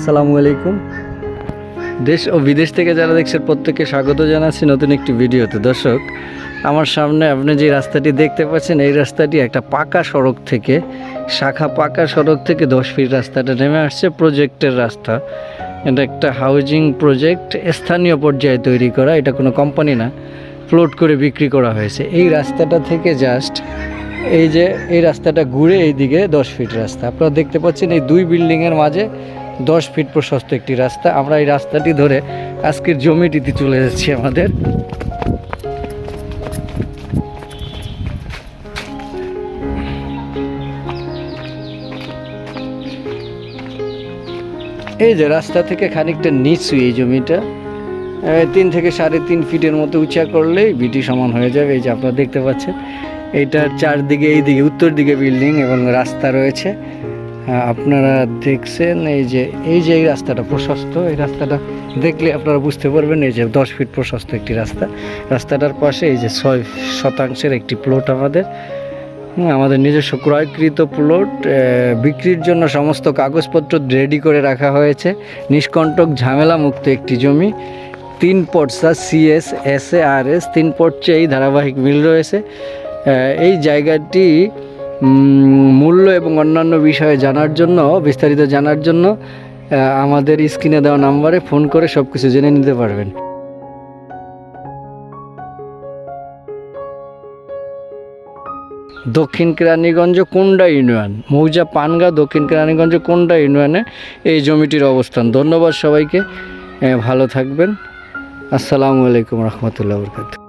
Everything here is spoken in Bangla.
আসসালামু আলাইকুম। দেশ ও বিদেশ থেকে যারা দেখছেন, প্রত্যেককে স্বাগত জানাচ্ছি নতুন একটি ভিডিওতে। দর্শক, আমার সামনে আপনি যে রাস্তাটি দেখতে পাচ্ছেন, এই রাস্তাটি একটা পাকা সড়ক থেকে, শাখা পাকা সড়ক থেকে দশ ফিট রাস্তাটা নেমে আসছে প্রজেক্টের রাস্তা। এটা একটা হাউজিং প্রজেক্ট স্থানীয় পর্যায়ে তৈরি করা, এটা কোনো কোম্পানি না ফ্লোট করে বিক্রি করা হয়েছে। এই রাস্তাটা থেকে জাস্ট এই যে, এই রাস্তাটা ঘুরে এইদিকে দশ ফিট রাস্তা। আপনারা দেখতে পাচ্ছেন এই দুই বিল্ডিংয়ের মাঝে দশ ফিট প্রশস্ত একটি রাস্তা। আমরা এই রাস্তাটি ধরে আজকের জমিটিতে চলে যাচ্ছি আমাদের। এই যে রাস্তা থেকে খানিকটা নিচু এই জমিটা। তিন থেকে সাড়ে তিন ফিটের মতো উঁচা করলেই বিটি সমান হয়ে যাবে। এই যে আপনারা দেখতে পাচ্ছেন, এইটার চারদিকে এই দিকে উত্তর দিকে বিল্ডিং এবং রাস্তা রয়েছে। আপনারা দেখছেন এই যে এই যে এই রাস্তাটা প্রশস্ত এই রাস্তাটা দেখলে আপনারা বুঝতে পারবেন এই যে দশ ফিট প্রশস্ত একটি রাস্তা। রাস্তাটার পাশে এই যে ছয় শতাংশের একটি প্লট আমাদের। হুম, আমাদের নিজস্ব ক্রয়কৃত প্লট বিক্রির জন্য সমস্ত কাগজপত্র রেডি করে রাখা হয়েছে। নিষ্কণ্টক ঝামেলা মুক্ত একটি জমি। তিন পর্সা CS S A R S তিন পর্চে এই ধারাবাহিক মিল রয়েছে। এই জায়গাটি মূল্য এবং অন্যান্য বিষয়ে জানার জন্য, বিস্তারিত জানার জন্য আমাদের স্ক্রিনে দেওয়া নাম্বারে ফোন করে সব কিছু জেনে নিতে পারবেন। দক্ষিণ কেরানীগঞ্জ কোন্ডা ইউনিয়ন, মৌজা পানগা দক্ষিণ কেরানীগঞ্জ কোন্ডা ইউনিয়নে এই জমিটির অবস্থান। ধন্যবাদ সবাইকে ভালো থাকবেন। আসসালামু আলাইকুম রহমতুল্লাহ বরকাত